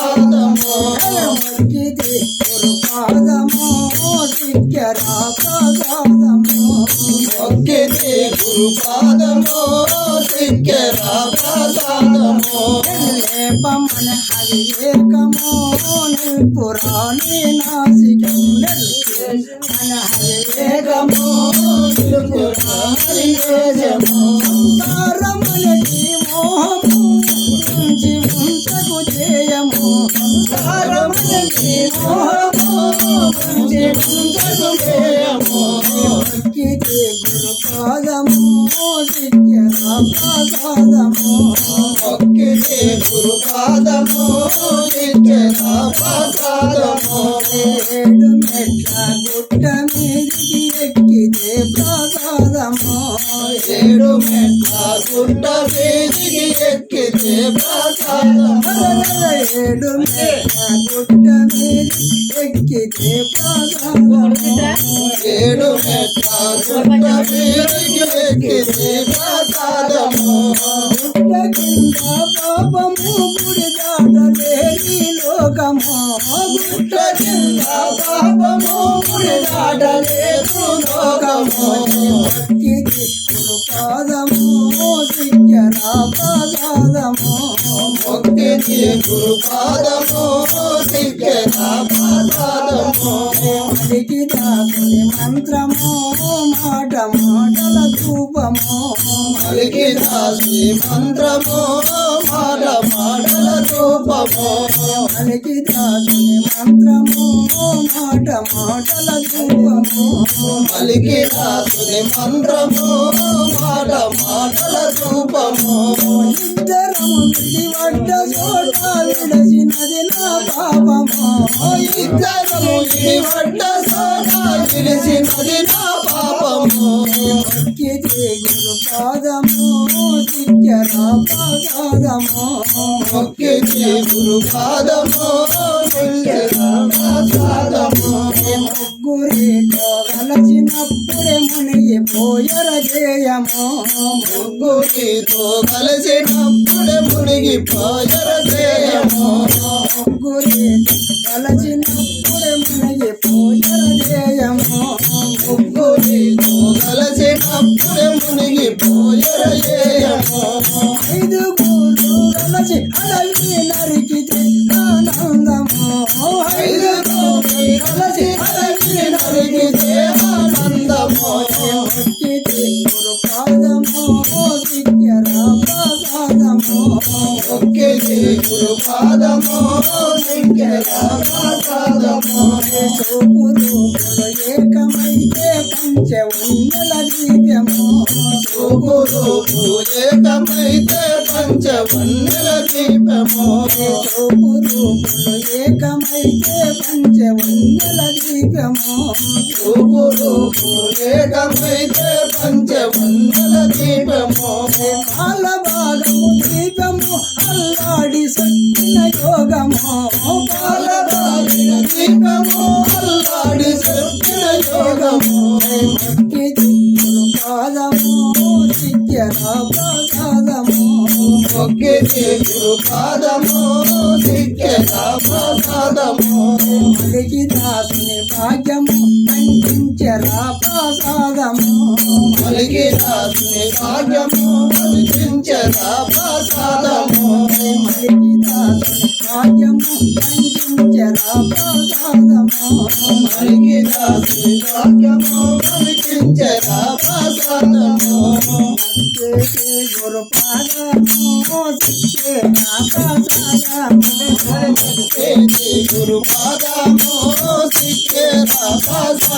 ప్రసాదమో మొక్కితి గురు పాదమో సిక్కెన ప్రసాదమో పమన హరికమో పురాణి నాసికం మన హరికమో సారమలకి చేయము సారమలకి మోహము నుంచి పాదము గుట్ట ఎక్కితే ఏడు మెట్ల గుట్ట ఎక్కితే ఏడు మెట్ల ఎక్కితే ఏడు మెట్ల గుట్ట ఎక్కితే ప్రసాదమో కింద పాపము గుడి దాటలేని లోకము గుట్ట కింద పాపము గుడి దాటలేదు లోకము భక్తికి గురు పాదము ముక్తి ప్రసాదము గురు పాదమో సిక్కెన ప్రసాదమో మంత్రము మాట మాటల ధూపము కలిగి దాసి మంత్రమో మాట మాటల రూపమో మలికి దాసుని మంత్రము మాట మాటల ధూపము కలిగి దాసుని మంత్రము మాట మాటల ధూపము ఇద్దరము విడివడ్డ చోట విడచినది నా పాపము. ఇద్దరము ఈ చోట సాట నా పాపము. గురు పాదము సిద్ధ్యరా ప్రసాదము మొక్కితి గురు పాదమో నిత్యన ప్రసాదమో ముగ్గురితో కలచినప్పుడే మునిగి పోయర జయము ముగ్గురితో కలచినప్పుడే మునిగి పోయరసేయము ముగ్గురితో కలచినప్పుడే గురు పాదమో నిత్యన చూపులు ఏకమైతే పంచ ఉన్నల దీప్యము గురు ఏకమైతే పంచవన్నెల దీపమో చూపులు ఏకమైతే పంచ ఉన్నల దీప్యము ఏకమైతే దీపమో బాలిన దీపమో అల్లాడి చెప్పిన యోగమో భక్తి పాదము సిద్ధ్యరా ప్రసాదము మొక్కితి గురు పాదమో మలికి దాసుని భాగ్యము అందించరా ప్రసాదము కలిగి దాసుని భాగ్యము కల్పించరా ప్రసాదము మలికి దాసుని భాగ్యము అందించరా ప్రసాదము. కలిగి దాసుని భాగ్యము కల్పించరా ప్రసాదము. గురు పాదము ప్రసాదము గురు పాదము ప్రసాదము.